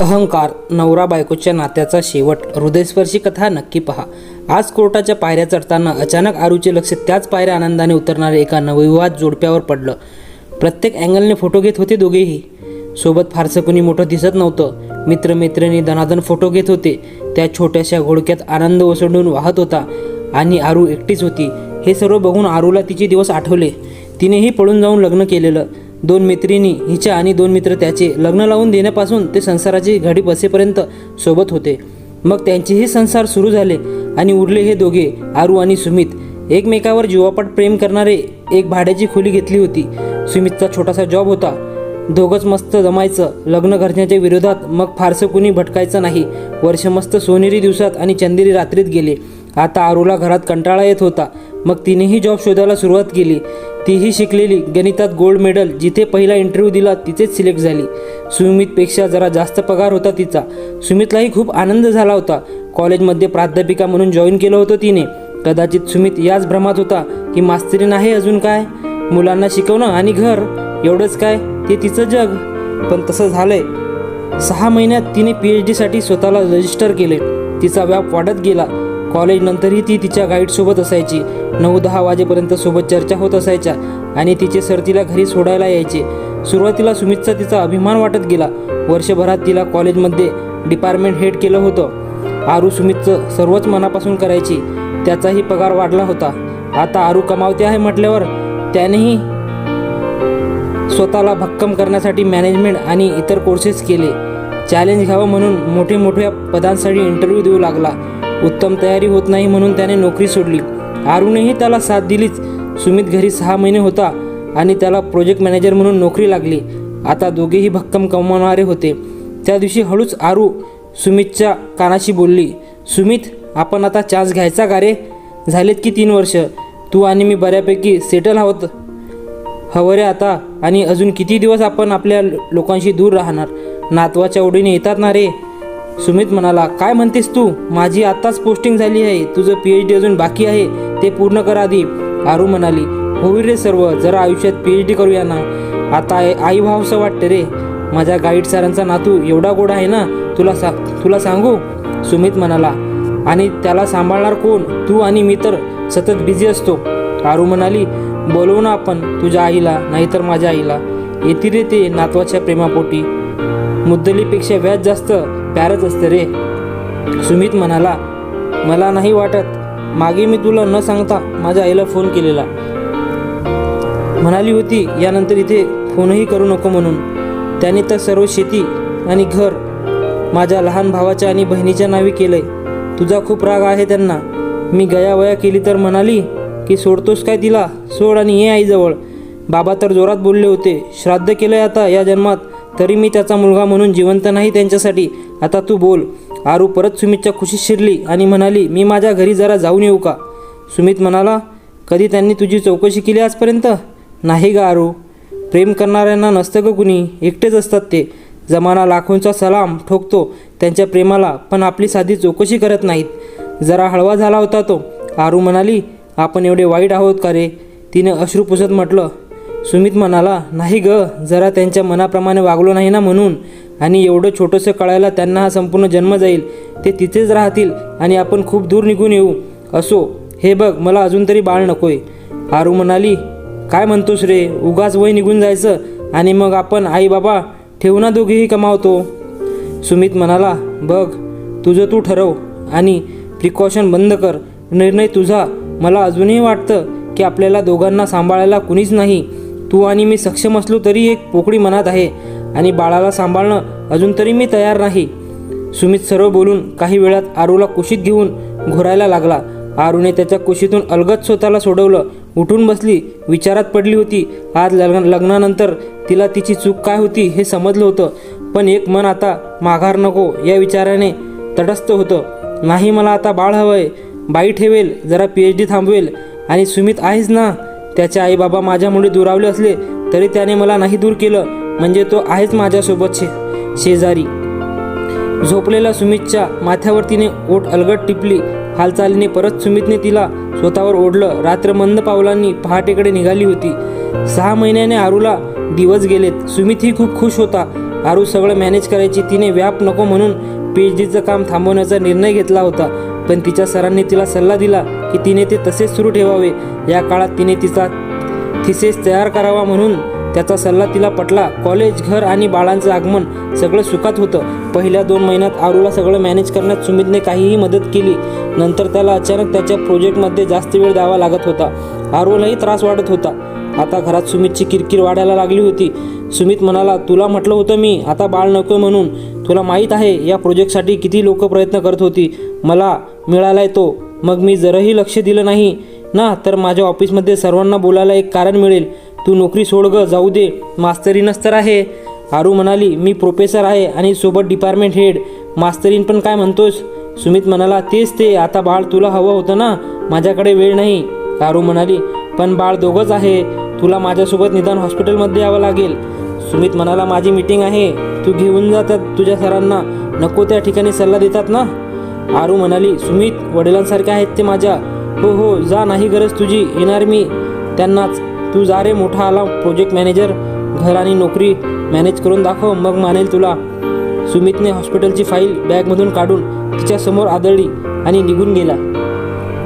अहंकार नवरा बायकोच्या नात्याचा शेवट. हृदयस्पर्शी कथा नक्की पहा. आज कोर्टाच्या पायऱ्या चढताना अचानक आरूचे लक्ष त्याच पायऱ्या आनंदाने उतरणाऱ्या एका नवविवाद जोडप्यावर पडलं. प्रत्येक अँगलने फोटो घेत होते दोघेही. सोबत फारसं कुणी मोठं दिसत नव्हतं. मित्रमैत्रिणी दनादन फोटो घेत होते. त्या छोट्याशा घोडक्यात आनंद ओसंडून वाहत होता आणि आरू एकटीच होती. हे सर्व बघून आरूला तिचे दिवस आठवले. तिनेही पळून जाऊन लग्न केलेलं. दोन मैत्रिणी हिच्या आणि दोन मित्र त्याचे लग्न लावून देण्यापासून ते संसाराची घडी बसेपर्यंत सोबत होते. मग त्यांचेही संसार सुरू झाले आणि उरले हे दोघे आरू आणि सुमित. एकमेकावर जीवापाट प्रेम करणारे एक भाड्याची खोली घेतली होती. सुमितचा छोटासा जॉब होता. दोघंच मस्त जमायचं. लग्न करण्याच्या विरोधात मग फारसं कुणी भटकायचं नाही. वर्ष मस्त सोनेरी दिवसात आणि चंदेरी रात्रीत गेले. आता आरूला घरात कंटाळा येत होता. मग तिनेही जॉब शोधायला सुरुवात केली. तीही शिकलेली गणितात गोल्ड मेडल जिथे पहिला इंटरव्ह्यू दिला तिथेच सिलेक्ट झाली. सुमितपेक्षा जरा जास्त पगार होता तिचा. सुमितलाही खूप आनंद झाला होता. कॉलेजमध्ये प्राध्यापिका म्हणून जॉईन केलं होतं तिने. कदाचित सुमित याच भ्रमात होता की मास्तरी नाही अजून काय? मुलांना शिकवणं आणि घर एवढंच काय? ते तिचं जग. पण तसं झालंय. सहा महिन्यात तिने पी एच डीसाठी स्वतःला रजिस्टर केले. तिचा व्याप वाढत गेला. कॉलेजनंतरही ती तिच्या गाईडसोबत असायची. नऊ दहा वाजेपर्यंत सोबत चर्चा होत असायच्या आणि तिचे सर तिला घरी सोडायला यायचे. सुरुवातीला सुमितचा तिचा अभिमान वाटत गेला. वर्षभरात तिला कॉलेजमध्ये डिपार्टमेंट हेड केलं होतं. आरू सुमितचं सर्वच मनापासून करायची. त्याचाही पगार वाढला होता. आता आरू कमावते आहे म्हटल्यावर त्यानेही स्वतःला भक्कम करण्यासाठी मॅनेजमेंट आणि इतर कोर्सेस केले. चॅलेंज घ्यावं म्हणून मोठे मोठ्या पदांसाठी इंटरव्ह्यू देऊ लागला. उत्तम तयारी होत नाही म्हणून त्याने नोकरी सोडली. आरूनेही त्याला साथ दिलीच. सुमित घरी सहा महिने होता आणि त्याला प्रोजेक्ट मॅनेजर म्हणून नोकरी लागली. आता दोघेही भक्कम कमवणारे होते. त्या दिवशी हळूच आरू सुमितच्या कानाशी बोलली सुमित आपण आता चान्स घ्यायचा का रे? झालेत की तीन वर्ष? तू आणि मी बऱ्यापैकी सेटल आहोत. हवं रे आता. आणि अजून किती दिवस आपण आपल्या लोकांशी दूर राहणार? नातवाच्या ओढीने येतात ना रे? सुमित म्हणाला काय म्हणतेस तू? माझी आत्ताच पोस्टिंग झाली आहे. तुझं पी एच डी अजून बाकी आहे. ते पूर्ण कर आधी आरू म्हणाली होईल रे सर्व. जरा आयुष्यात पी एच डी करूया ना. आता आई- भावसं वाटतं रे. माझ्या गाईड सरांचा नातू एवढा गोड आहे ना तुला सा तुला सांगू? सुमित म्हणाला आणि त्याला सांभाळणार कोण? तू आणि मी तर सतत बिझी असतो. आरू म्हणाली बोलवू ना आपण तुझ्या आईला नाहीतर माझ्या आईला. येतील रे ते नातवाच्या प्रेमापोटी. मुद्दलीपेक्षा व्याज जास्त प्यारच असतं रे. सुमित म्हणाला मला नाही वाटत. मागे मी तुला न सांगता माझ्या आईला फोन केलेला. म्हणाली होती यानंतर इथे फोनही करू नको म्हणून. त्याने तर सर्व शेती आणि घर माझ्या लहान भावाच्या आणि बहिणीच्या नावी केलंय. तुझा खूप राग आहे त्यांना. मी गयावया केली तर म्हणाली की सोडतोस काय तिला? सोड आणि ये आईजवळ. बाबा तर जोरात बोलले होते श्राद्ध केलंय आता या जन्मात. तरी मी त्याचा मुलगा म्हणून जिवंत नाही त्यांच्यासाठी. आता तू बोल. आरू परत सुमितच्या खुशीत शिरली आणि म्हणाली मी माझ्या घरी जरा जाऊन येऊ का? सुमित म्हणाला कधी त्यांनी तुझी चौकशी केली आजपर्यंत? नाही गा आरू. प्रेम करणाऱ्यांना नसतं का कुणी. एकटेच असतात ते. जमाना लाखोंचा सलाम ठोकतो त्यांच्या प्रेमाला पण आपली साधी चौकशी करत नाहीत. जरा हळवा झाला होता तो. आरू म्हणाली आपण एवढे वाईट आहोत का रे? तिने अश्रू पुसत म्हटलं सुमित म्हणाला नाही ग जरा त्यांच्या मनाप्रमाणे वागलो नाही ना म्हणून. आणि एवढं छोटंसं कळायला त्यांना हा संपूर्ण जन्म जाईल. ते तिथेच राहतील आणि आपण खूप दूर निघून येऊ. असो हे बघ मला अजून तरी बाळ नकोय. आरू म्हणाली काय म्हणतोस रे? उगाच वय निघून जायचं. आणि मग आपण आई बाबा ठेवू ना दोघेही कमावतो. सुमित म्हणाला बघ तुझं तू ठरव. आणि प्रिकॉशन बंद कर. निर्णय तुझा. मला अजूनही वाटतं की आपल्याला दोघांना सांभाळायला कुणीच नाही. तू आणि मी सक्षम असलो तरी एक पोकळी मनात आहे आणि बाळाला सांभाळणं अजून तरी मी तयार नाही. सुमित सर्व बोलून काही वेळात आरूला कुशीत घेऊन घोरायला लागला. आरूने त्याच्या कुशीतून अलगद स्वतःला सोडवलं. उठून बसली विचारात पडली होती. आज लग्न लग्नानंतर तिला तिची चूक काय होती हे समजलं होतं. पण एक मन आता माघार नको या विचाराने तटस्थ होतं. नाही मला आता बाळ हवंय. बाई ठेवेल जरा पी एच डी थांबवेल. आणि सुमित आहेच ना? त्याचे आई बाबा माझ्यामुळे दुरावले असले तरी त्याने मला नाही दूर केलं. म्हणजे तो आहेच माझ्यासोबत शे शेजारी. झोपलेल्या सुमितच्या माथ्यावर तिने ओट अलगट टिपली. हालचालीने परत सुमितने तिला स्वतःवर ओढलं. रात्र मंद पावलांनी पहाटेकडे निघाली होती. सहा महिन्याने आरूला दिवस गेलेत. सुमितही खूप खुश होता. आरू सगळं मॅनेज करायची तिने व्याप नको म्हणून पी एच डीचं काम थांबवण्याचा निर्णय घेतला होता. पण तिच्या सरांनी तिला सल्ला दिला की तिने ते तसेच सुरू ठेवावे. या काळात तिने तिचा थिसेस तयार करावा म्हणून त्याचा सल्ला तिला पटला. कॉलेज घर आणि बाळांचं आगमन सगळं सुखात होतं. पहिल्या दोन महिन्यात आरूला सगळं मॅनेज करण्यात सुमितने काहीही मदत केली. नंतर त्याला अचानक त्याच्या प्रोजेक्टमध्ये जास्त वेळ द्यावा लागत होता. आरूलाही त्रास वाढत होता. आता घरात सुमितची किरकिर वाढायला लागली होती. सुमित म्हणाला तुला म्हटलं होतं मी आता बाळ नको म्हणून. तुला माहीत आहे या प्रोजेक्टसाठी किती लोक प्रयत्न करत होती. मला मिळालाय तो. मग मी जरही लक्ष दिलं नाही ना तर माझ्या ऑफिसमध्ये सर्वांना बोलायला एक कारण मिळेल. तू नोकरी सोड ग जाऊ दे मास्तरीनच तर आहे. आरू म्हणाली मी प्रोफेसर आहे आणि सोबत डिपार्टमेंट हेड. मास्तरीन पण काय म्हणतोस? सुमित म्हणाला तेच ते आता बाळ तुला हवं होतं ना? माझ्याकडे वेळ नाही. आरू म्हणाली पण बाळ दोघंच आहे. तुला माझ्यासोबत निदान हॉस्पिटलमध्ये यावं लागेल. सुमित म्हणाला माझी मीटिंग आहे. तू घेऊन जातात तुझ्या सरांना. नको त्या ठिकाणी सल्ला देतात ना? आरू म्हणाली सुमित वडिलांसारखे आहेत ते माझ्या. हो हो जा नाही गरज तुझी. येणार मी त्यांनाच. तू जा रे मोठा आला प्रोजेक्ट मॅनेजर घर आणि नोकरी मॅनेज करून दाखव मग मानेल तुला. सुमितने हॉस्पिटलची फाईल बॅगमधून काढून तिच्यासमोर आदळली आणि निघून गेला.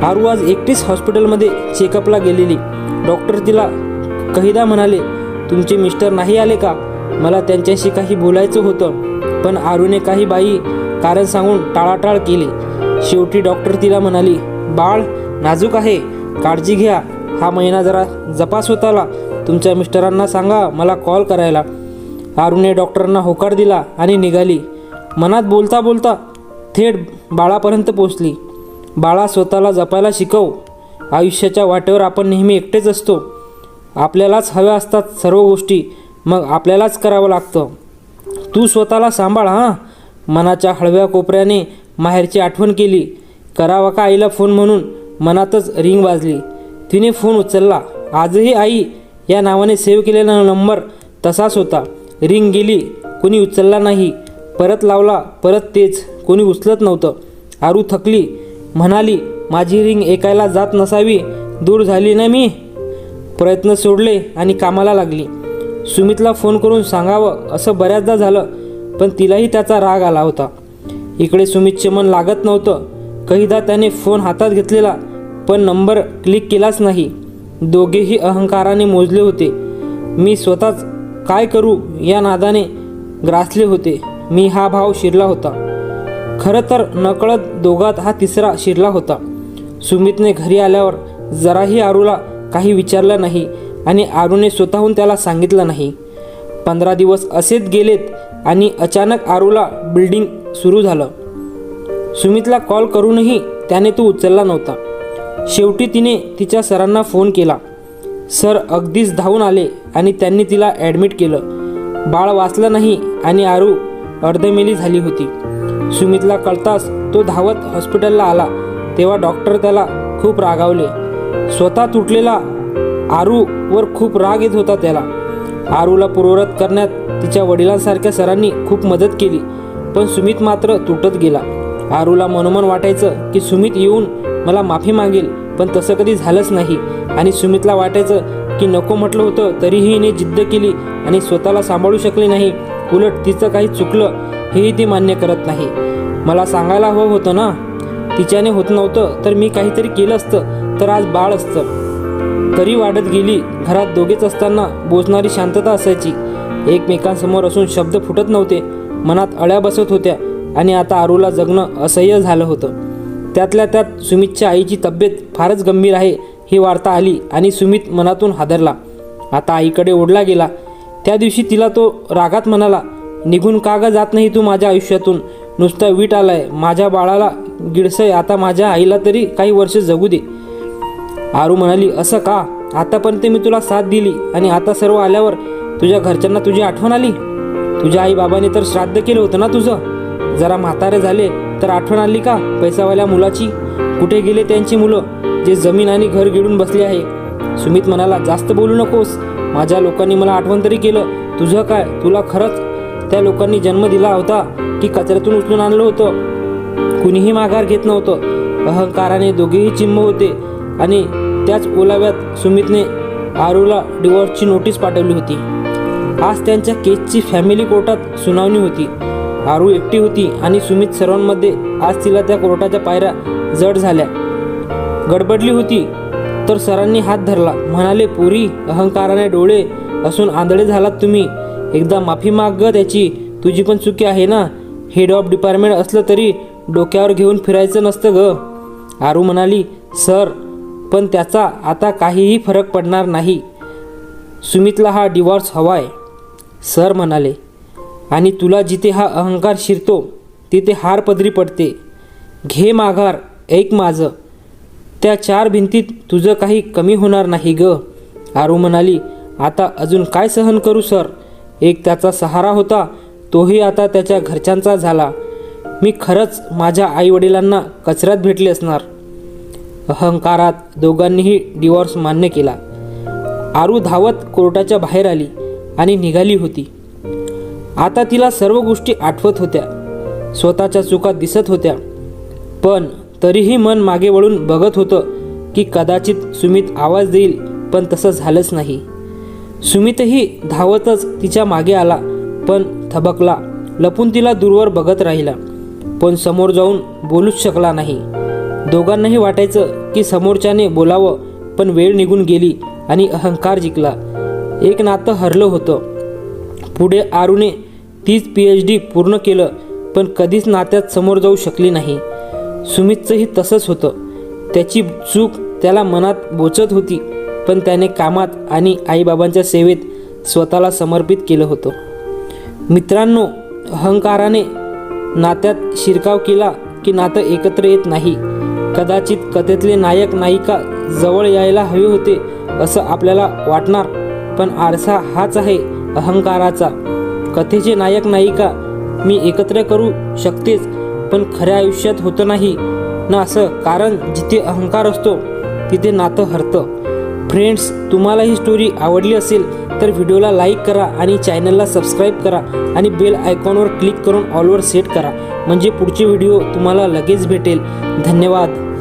आरू आज एकटीच हॉस्पिटलमध्ये चेकअपला गेलेली. डॉक्टर तिला कहिदा म्हणाले तुमचे मिस्टर नाही आले का? मला त्यांच्याशी काही बोलायचं होतं. पण आरूने काही बाई कारण सांगून टाळाटाळ केली. शेवटी डॉक्टर तिला म्हणाली बाळ नाजूक आहे. काळजी घ्या. हा महिना जरा जपास होताला. तुमच्या मिस्टरांना सांगा मला कॉल करायला. आरूने डॉक्टरांना होकार दिला आणि निघाली. मनात बोलता बोलता थेट बाळापर्यंत पोचली बाळा स्वतःला जपायला शिकव. आयुष्याच्या वाटेवर आपण नेहमी एकटेच असतो. आपल्यालाच हव्या असतात सर्व गोष्टी. मग आपल्यालाच करावं लागतं. तू स्वतःला सांभाळ हां. मनाच्या हळव्या कोपऱ्याने माहेरची आठवण केली. करावा का आईला फोन म्हणून मनातच रिंग वाजली. तिने फोन उचलला. आजही आई या नावाने सेव्ह केलेला नंबर तसाच होता. रिंग गेली. कोणी उचलला नाही. परत लावला. परत तेच. कोणी उचलत नव्हतं. आरू थकली. म्हणाली माझी रिंग ऐकायला जात नसावी. दूर झाली ना मी? प्रयत्न सोडले आणि कामाला लागली. सुमितला फोन करून सांगावं असं बऱ्याचदा झालं. पण तिलाही त्याचा राग आला होता. इकडे सुमितचे मन लागत नव्हतं. कहीदा त्याने फोन हातात घेतलेला पण नंबर क्लिक केलाच नाही. दोघेही अहंकाराने मोजले होते. मी स्वतःच काय करू या नादाने ग्रासले होते. मी हा भाव शिरला होता. खरं तर नकळत दोघात हा तिसरा शिरला होता. सुमितने घरी आल्यावर जराही आरूला काही विचारलं नाही आणि आरूने स्वतःहून त्याला सांगितलं नाही. पंधरा दिवस असेच गेलेत आणि अचानक आरूला बिल्डिंग सुरू झालं. सुमितला कॉल करूनही त्याने तो उचलला नव्हता. शेवटी तिने तिच्या सरांना फोन केला. सर अगदीच धावून आले आणि त्यांनी तिला ॲडमिट केलं. बाळ वाचलं नाही आणि आरू अर्धमेली झाली होती. सुमितला कळताच तो धावत हॉस्पिटलला आला. तेव्हा डॉक्टर त्याला खूप रागावले. स्वतः तुटलेला आरूवर खूप राग येत होता त्याला. आरूला पूर्वरत करण्यात तिच्या वडिलांसारख्या सरांनी खूप मदत केली पण सुमित मात्र तुटत गेला. आरूला मनोमन वाटायचं की सुमित येऊन मला माफी मागेल पण तसं कधी झालंच नाही. आणि सुमितला वाटायचं की नको म्हटलं होतं तरीही हिने जिद्द केली आणि स्वतःला सांभाळू शकली नाही. उलट तिचं काही चुकलं हेही ती मान्य करत नाही. मला सांगायला हवं होतं ना? तिच्याने होत नव्हतं तर मी काहीतरी केलं असतं तर आज बाळ असतं. तरी वाढत गेली. घरात दोघेच असताना बोचणारी शांतता असायची. एकमेकांसमोर असून शब्द फुटत नव्हते. मनात अळ्या बसत होत्या आणि आता आरूला जगणं असह्य झालं होतं. त्यातल्या त्यात सुमितच्या आईची तब्येत फारच गंभीर आहे ही वार्ता आली आणि सुमित मनातून हादरला. आता आईकडे ओढला गेला. त्या दिवशी तिला तो रागात म्हणाला निघून का ग जात नाही तू माझ्या आयुष्यातून? नुसता वीट आलाय. माझ्या बाळाला गिडसय आता माझ्या आईला तरी काही वर्ष जगू दे. आरू म्हणाली असं का? आतापर्यंत मी तुला साथ दिली आणि आता सर्व आल्यावर तुझ्या घरच्यांना तुझी आठवण आली? तुझ्या आई बाबाने तर श्राद्ध केलं होतं ना तुझं? जरा म्हातारे झाले तर आठवण आली का पैसावाल्या मुलाची? कुठे गेले त्यांची मुलं? जे जमीन आणि घर गिळून बसले आहे. सुमित म्हणाला जास्त बोलू नकोस. माझ्या लोकांनी मला आठवण तरी केलं. तुझं काय? तुला खरंच त्या लोकांनी जन्म दिला होता की कचऱ्यातून उचलून आणलं होतं? कुणीही माघार घेत नव्हतं. अहंकाराने दोघेही चिंब होते. आणि त्याच ओलाव्यात सुमितने आरूला डिवॉर्सची नोटीस पाठवली होती. आज त्यांच्या केसची फॅमिली कोर्टात सुनावणी होती. आरू एकटी होती आणि सुमित सर्वांमध्ये आज तिला त्या कोर्टाच्या पायऱ्या जड झाल्या. गडबडली होती तर सरांनी हात धरला. म्हणाले पुरी अहंकाराने डोळे असून आंधळे झालात तुम्ही. एकदा माफी माग ग त्याची. तुझी पण चुकी आहे ना? हेड ऑफ डिपार्टमेंट असलं तरी डोक्यावर घेऊन फिरायचं नसतं ग. आरू म्हणाली सर पण त्याचा आता काहीही फरक पडणार नाही. सुमितला हा डिवॉर्स हवाय सर म्हणाले. आणि तुला जिथे हा अहंकार शिरतो तिथे हार पदरी पडते. घे माघार ऐक माझं. त्या चार भिंतीत तुझं काही कमी होणार नाही ग आरू म्हणाली. आता अजून काय सहन करू सर? एक त्याचा सहारा होता तोही आता त्याच्या घरच्यांचा झाला. मी खरंच माझ्या आईवडिलांना कचऱ्यात भेटले असणार. अहंकारात दोघांनीही डिवॉर्स मान्य केला. आरू धावत कोर्टाच्या बाहेर आली आणि निघाली होती. आता तिला सर्व गोष्टी आठवत होत्या. स्वतःच्या चुका दिसत होत्या. पण तरीही मन मागे वळून बघत होतं की कदाचित सुमित आवाज देईल पण तसं झालंच नाही. सुमितही धावतच तिच्यामागे आला पण थबकला लपून तिला दूरवर बघत राहिला. पण समोर जाऊन बोलूच शकला नाही. दोघांनाही वाटायचं की समोरच्याने बोलावं पण वेळ निघून गेली आणि अहंकार जिंकला. एक नातं हरलं होतं. पुढे आरूने तीच पी एच डी पूर्ण केलं पण कधीच नात्यात समोर जाऊ शकली नाही. सुमितचंही तसंच होतं. त्याची चूक त्याला मनात बोचत होती पण त्याने कामात आणि आईबाबांच्या सेवेत स्वतःला समर्पित केलं होतं. मित्रांनो अहंकाराने नात्यात शिरकाव केला की नातं एकत्र येत नाही. कदाचित कथेतले नायक नायिका जवळ यायला हवे होते असं आपल्याला वाटणार पण आरसा हाच आहे अहंकाराचा. कथेचे नायक नायिका मी एकत्र करू शकतेच पण खऱ्या आयुष्यात होतं नाही ना असं कारण जिथे अहंकार असतो तिथे नातं हरतं. फ्रेंड्स तुम्हाला ही स्टोरी आवडली असेल तर व्हिडिओला लाईक करा आणि चॅनलला सबस्क्राईब करा आणि बेल आयकॉनवर क्लिक करून ऑलवर सेट करा. म्हणजे पुढचे व्हिडिओ तुम्हाला लगेच भेटेल. धन्यवाद.